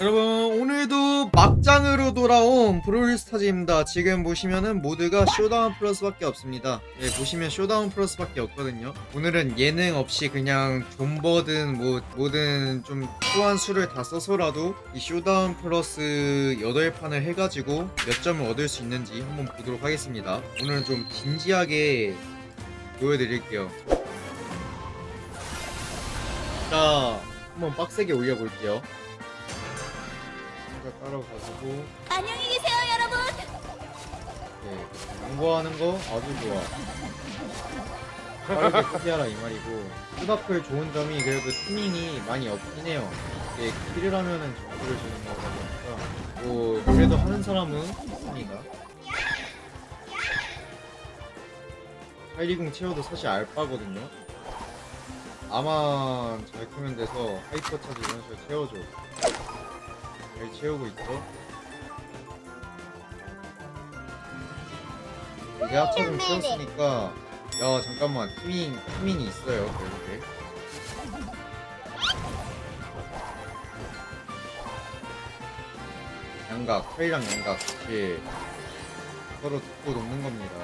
여러분 오늘도 막장으로 돌아온 브롤스타즈입니다. 지금 보시면은 모두가 쇼다운 플러스밖에 없습니다. 예, 보시면 쇼다운 플러스밖에 없거든요. 오늘은 예능 없이 그냥 존버든 뭐 뭐든 좀 소한 수를 다 써서라도 이 쇼다운 플러스 8판을 해가지고 몇 점을 얻을 수 있는지 한번 보도록 하겠습니다. 오늘은 좀 진지하게 보여드릴게요. 자 한번 빡세게 올려볼게요 살짝 따라가지고 안녕히 계세요, 여러분. 네, 양보하는 거 아주 좋아. 빠르게 포기하라 이 말이고 수다풀 좋은 점이 그래도 티밍이 많이 없긴 해요. 이게 킬을 하면은 점수를 주는 거다 보니까 뭐 그래도 하는 사람은 있으니까. 820 채워도 사실 알바거든요. 아마 잘 크면 돼서 하이퍼 차지 이런 식으로 채워줘. 잘 채우고 있죠. 이제 합차 좀 채웠으니까 야 잠깐만. 티밍 티밍이 있어요 결국에. 양각 회의랑 양각 같이 서로 듣고 놓는 겁니다.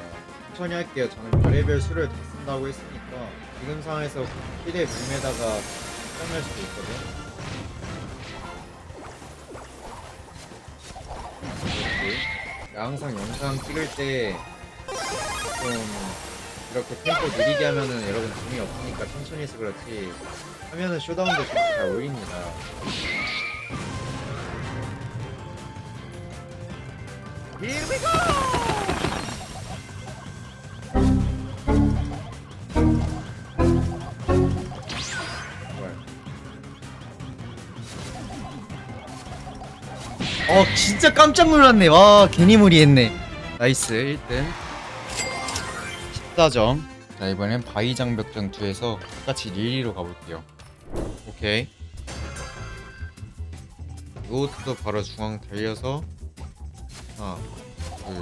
천천히 할게요. 저는 별의별 수를 다 쓴다고 했으니까 지금 상황에서 필의 몸에다가 떠날 수도 있거든 이렇게 항상 영상 찍을 때 좀 이렇게 템포 느리게 하면은 여러분 재미없으니까 천천히 해서 그렇지 하면은 쇼다운도 점수 잘 올립니다 어 진짜 깜짝 놀랐네. 와 괜히 무리했네. 나이스 1등. 14점. 자 이번엔 바위 장벽전 2에서 똑같이 릴리로 가볼게요. 오케이. 이것도 바로 중앙 달려서 하나 둘.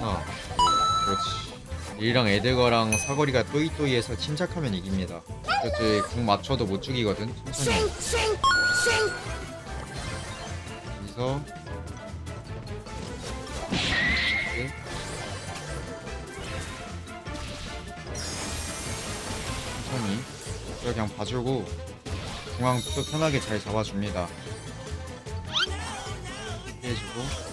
하나 둘. 그렇지. 릴이랑 에드거랑 사거리가 또이또이해서 침착하면 이깁니다 그렇지 궁 맞춰도 못 죽이거든 천천히. 여기서. 이렇게. 천천히. 이거 그냥 봐주고 중앙 또 편하게 잘 잡아줍니다. 피해주고.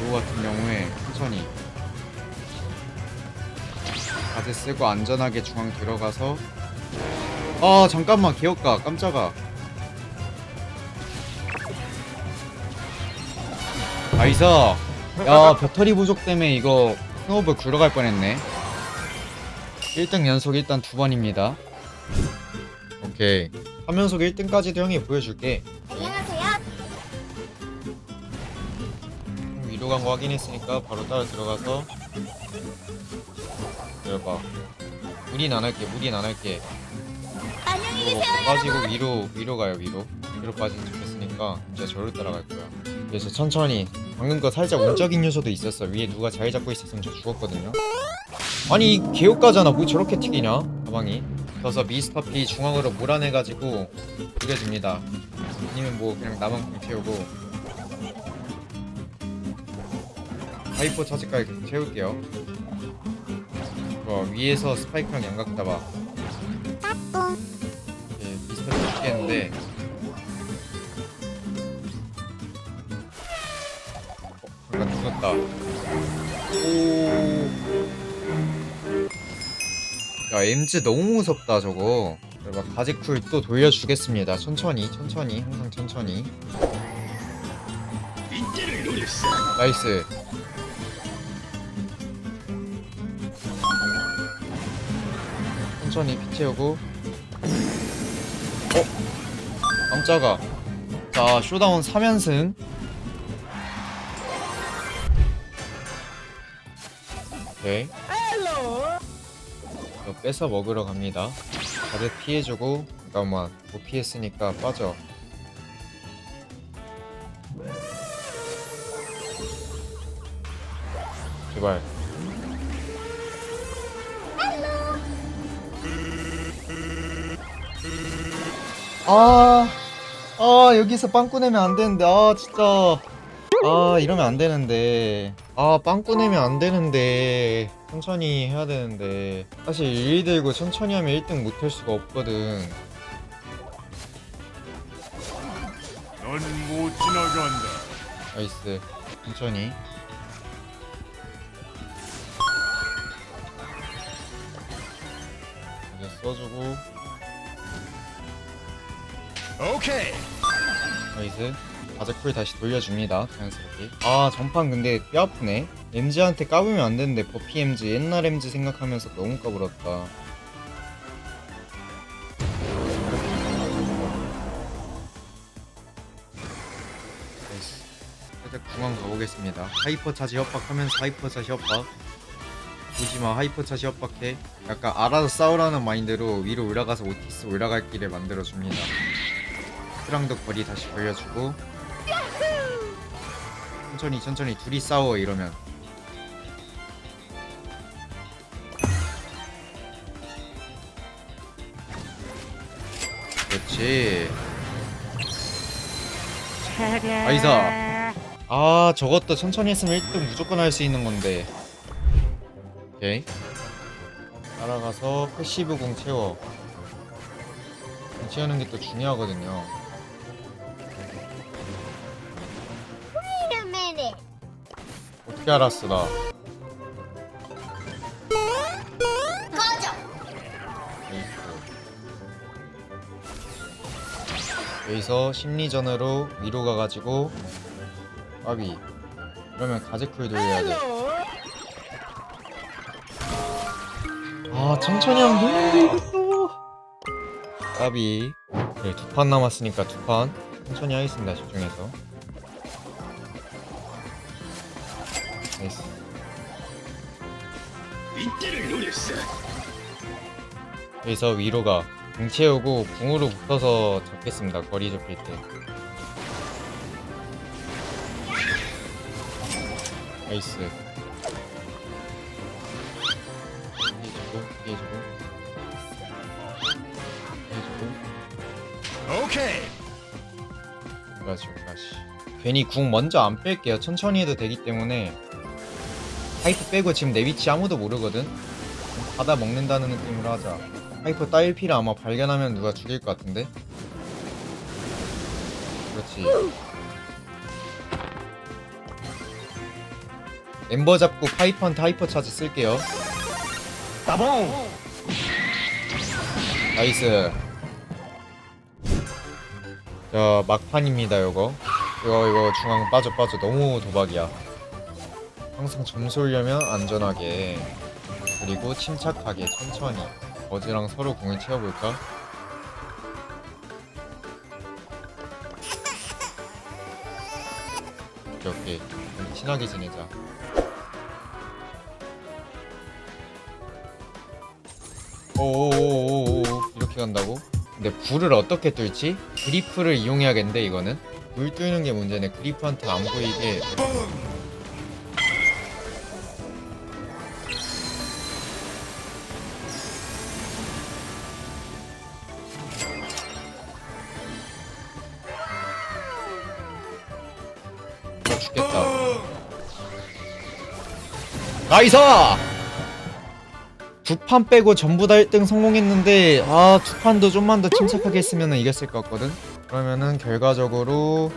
이거 같은 경우에 천천히 가드 쓰고 안전하게 중앙 들어가서. 아 잠깐만 기억가. 깜짝아. 나이스 야 배터리 부족 때문에 이거 스노우볼 굴러갈 뻔했네. 1등 연속 일단 두 번입니다. 오케이. 3연속 1등까지도 형이 보여줄게. 안녕하세요. 위로 간 거 확인했으니까 바로 따라 들어가서 들어봐. 무리는 안 할게 무리는 안 할게. 안녕히 계세요, 여러분. 위로 위로 가요 위로. 위로 빠진 척 했으니까 이제 저를 따라갈 거야. 그래서 천천히 방금 거 살짝 운적인 요소도 있었어. 위에 누가 자리 잡고 있었으면 저 죽었거든요. 아니 개옥가잖아. 뭐 저렇게 튀기냐? 가방이. 그래서 미스터 P 중앙으로 몰아내가지고 죽여줍니다. 아니면 뭐 그냥 나만 공 채우고. 하이퍼 차지까지 계속 채울게요 어, 위에서 스파이크랑 양각 잡아. 예, 비슷하게 죽겠는데. 어, 잠깐 죽었다. 오... 야 엠즈 너무 무섭다 저거. 막 가지쿨 또 돌려주겠습니다. 천천히 천천히 항상 천천히. 나이스 천천히 피 채우고. 어? 깜짝아. 자 쇼다운 3연승. 오케이 이거 뺏어 먹으러 갑니다. 다들 피해주고 잠깐만 못 피했으니까 빠져. 제발 아, 아 여기서 빵꾸 내면 안 되는데. 아 진짜. 아 이러면 안 되는데. 아 빵꾸 내면 안 되는데. 천천히 해야 되는데. 사실 1위 들고 천천히 하면 1등 못 할 수가 없거든. 넌 못 지나간다. 나이스. 천천히. 이제 써주고 오케이. 나이스. 바자쿨 다시 돌려줍니다. 자연스럽게. 아 전판 근데 뼈 아프네. MG한테 까불면 안 되는데 버피 MG 옛날 MG 생각하면서 너무 까불었다. 나이스. 살짝 중앙 가보겠습니다. 하이퍼 차지 협박하면서 하이퍼 차지 협박. 보지마 하이퍼 차지 협박해. 약간 알아서 싸우라는 마인드로 위로 올라가서 오티스 올라갈 길을 만들어줍니다 트랑도 거리 다시 벌려주고 천천히 천천히 둘이 싸워 이러면. 그렇지. 아이사. 아 저것도 천천히 했으면 1등 무조건 할 수 있는 건데. 오케이. 따라가서 패시브 공 채워. 공 채우는 게 또 중요하거든요 어떻게 알았어 나. 꺼져. 여기서 심리전으로 위로 가가지고 까비 그러면 가제쿨 돌려야 돼아 천천히 하면 이것도 까비 네, 두판 남았으니까 두 판 천천히 하겠습니다 집중해서 노렸어. 여기서 위로가 공 채우고 궁으로 붙어서 잡겠습니다 거리 좁힐 때. 나이스. 피해주고 피해주고 피해주고 오케이. 다시 다시 괜히 궁 먼저 안 뺄게요. 천천히 해도 되기 때문에 하이프 빼고 지금 내 위치 아무도 모르거든. 받아 먹는다는 느낌으로 하자. 하이프 따일 피를 아마 발견하면 누가 죽일 것 같은데? 그렇지. 엠버 잡고 파이퍼한테 하이퍼 차지 쓸게요. 따봉. 나이스. 자 막판입니다 요거. 이거 이거 중앙 빠져 빠져. 너무 도박이야 항상 점수 올려면 안전하게 그리고 침착하게 천천히 어즈랑 서로 공을 채워볼까? 오케이 오케이 친하게 지내자 오오오오오 이렇게 간다고? 근데 불을 어떻게 뚫지? 그리프를 이용해야겠는데 이거는? 불 뚫는 게 문제네 그리프한테 안 보이게 죽겠다 나이스! 두판 빼고 전부 다 1등 성공했는데 아 두 판도 좀만 더 침착하게 했으면 이겼을 것 같거든 그러면은 결과적으로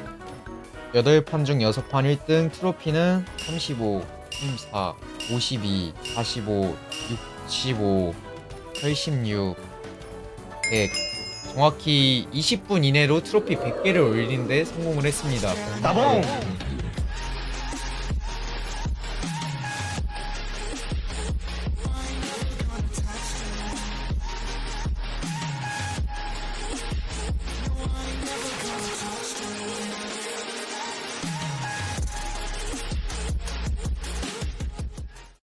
8판 중 6판 1등 트로피는 35 34 52 45 65 86 100 정확히 20분 이내로 트로피 100개를 올리는데 성공을 했습니다! 음.